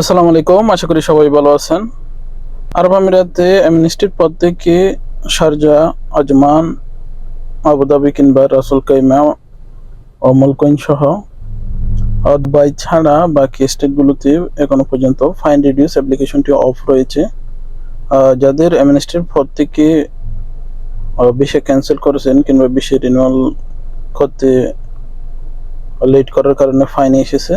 আসসালামু আলাইকুম, আশা করি সবাই ভালো আছেন। আরব আমিরাতে অ্যামনিস্টির পদ থেকে শারজা, আজমান, আবুধাবি কিংবা রাসুল কাইমা ও মুলকইন সহ দুবাই ছাড়া বাকি স্টেটগুলোতে এখনও পর্যন্ত ফাইন রিডিউস অ্যাপ্লিকেশনটি অফ রয়েছে। যাদের অ্যামনিস্টির পদ থেকে বিশে ক্যান্সেল করেছেন কিংবা বিশে রিনিউয়াল করতে লেট করার কারণে ফাইন এসেছে।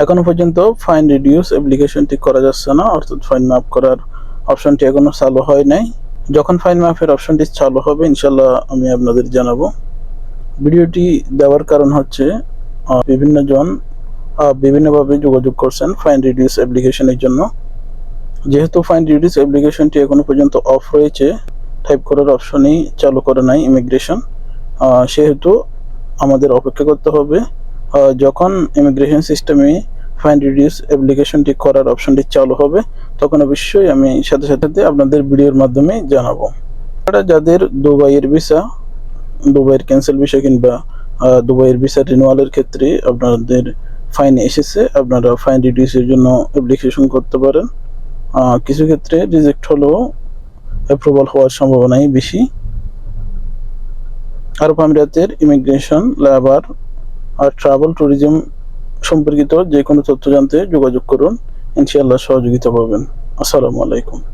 এখনও পর্যন্ত ফাইন রিডিউস অ্যাপ্লিকেশনটি করা যাচ্ছে না, অর্থাৎ ফাইন মাফ করার অপশনটি এখনও চালু হয় নাই। যখন ফাইন মাফের অপশনটি চালু হবে ইনশাল্লাহ আমি আপনাদের জানাব। ভিডিওটি দেওয়ার কারণ হচ্ছে বিভিন্ন জন বিভিন্নভাবে যোগাযোগ করছেন ফাইন রিডিউস অ্যাপ্লিকেশনের জন্য। যেহেতু ফাইন রিডিউস অ্যাপ্লিকেশনটি এখনও পর্যন্ত অফ রয়েছে টাইপ করার অপশনই চালু করে নাই ইমিগ্রেশন সেহেতু আমাদের অপেক্ষা করতে হবে। যখন ইমিগ্রেশন সিস্টেমে ফাইন রিডিউস অ্যাপ্লিকেশনটি করার অপশনটি চালু হবে, তখন অবশ্যই আমি সাথে সাথে আপনাদের ভিডিওর মাধ্যমে জানাব। এছাড়া যাদের দুবাইয়ের ভিসা দুবাইয়ের ক্যান্সেল ভিসা কিংবা দুবাইয়ের ভিসা রিনিউয়ালের ক্ষেত্রে আপনাদের ফাইন এসেছে, আপনারা ফাইন রিডিউসের জন্য অ্যাপ্লিকেশন করতে পারেন। কিছু ক্ষেত্রে রিজেক্ট হলেও অ্যাপ্রুভাল হওয়ার সম্ভাবনাই বেশি। আরব আমিরাতের ইমিগ্রেশন লেবার আর ট্রাভেল ট্যুরিজম সম্পর্কিত যে কোনো তথ্য জানতে যোগাযোগ করুন। ইনশাআল্লাহ সহযোগিতা পাবেন। আসসালামু আলাইকুম।